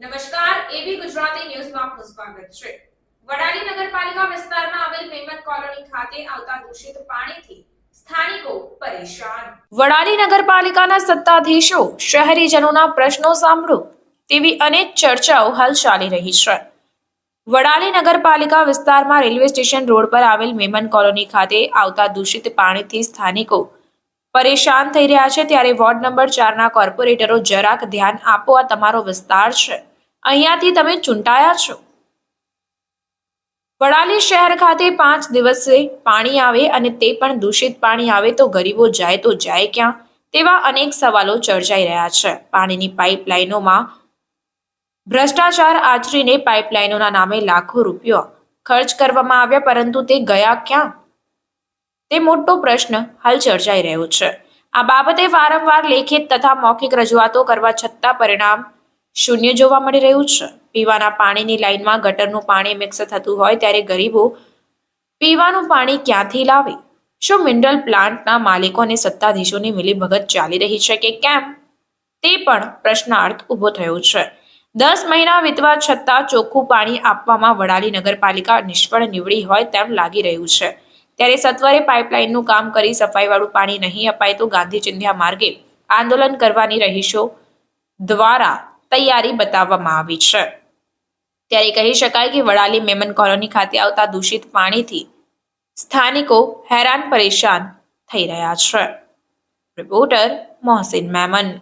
નમસ્કાર, એબી ગુજરાતી ન્યૂઝમાં આપનું સ્વાગત છે. વડાલી નગરપાલિકા વિસ્તારમાં આવેલ મેમત કોલોની ખાતે આવતા દૂષિત પાણીથી વડાલી નગરપાલિકાના સત્તાધીશો, શહેરીજનોના પ્રશ્નો સાંભળો તેવી અનેક ચર્ચાઓ હાલ ચાલી રહી છે. વડાલી નગરપાલિકા વિસ્તારમાં રેલવે સ્ટેશન રોડ પર આવેલ મેમન કોલોની ખાતે આવતા દૂષિત પાણીથી સ્થાનિકો પરેશાન થઈ રહ્યા છે ત્યારે વોર્ડ નંબર ચારના કોર્પોરેટરો જરાક ધ્યાન આપો, આ તમારો વિસ્તાર છે. અહીંયાથી તમે ચૂંટાયા છો. વડાલી શહેર ખાતે પાંચ દિવસે પાણી આવે અને તે પણ દૂષિત પાણી આવે તો ગરીબો જાય તો જાય ક્યાં? તેવા અનેક સવાલો ચર્ચાઈ રહ્યા છે. પાણીની પાઇપલાઇનોમાં ભ્રષ્ટાચાર આચરીને પાઇપલાઇનોના નામે લાખો રૂપિયા ખર્ચ કરવામાં આવ્યા, પરંતુ તે ગયા ક્યાં? તે મોટો પ્રશ્ન હાલ ચર્ચાઈ રહ્યો છે. આ બાબતે વારંવાર લેખિત તથા મૌખિક રજૂઆતો કરવા છતાં પરિણામ શૂન્ય જોવા મળી રહ્યું છે. પીવાના પાણીની લાઇનમાં ગટરનું પાણી મિક્સ થતું હોય ત્યારે ગરીબો પીવાનું પાણી ક્યાંથી લાવે? શું મિનરલ પ્લાન્ટના માલિકો અને સત્તાધીશોની મિલીભગત ચાલી રહી છે કે કેમ? તે પણ પ્રશ્નાર્થ ઊભો થયો છે. દસ મહિના વીતવા છતાં ચોખ્ખું પાણી આપવામાં વડાલી નગરપાલિકા નિષ્ફળ નીવડી હોય તેમ લાગી રહ્યું છે. ત્યારે સત્વરે પાઇપલાઇનનું કામ કરી સફાઈવાળું પાણી નહીં અપાય તો ગાંધી ચિંધ્યા માર્ગે આંદોલન કરવાની રહીશો દ્વારા તૈયારી બતાવવામાં આવી છે. ત્યારે કહી શકાય કે વડાલી મેમન કોલોની ખાતે આવતા દૂષિત પાણીથી સ્થાનિકો હેરાન પરેશાન થઈ રહ્યા છે. રિપોર્ટર મોહસિન મેમન.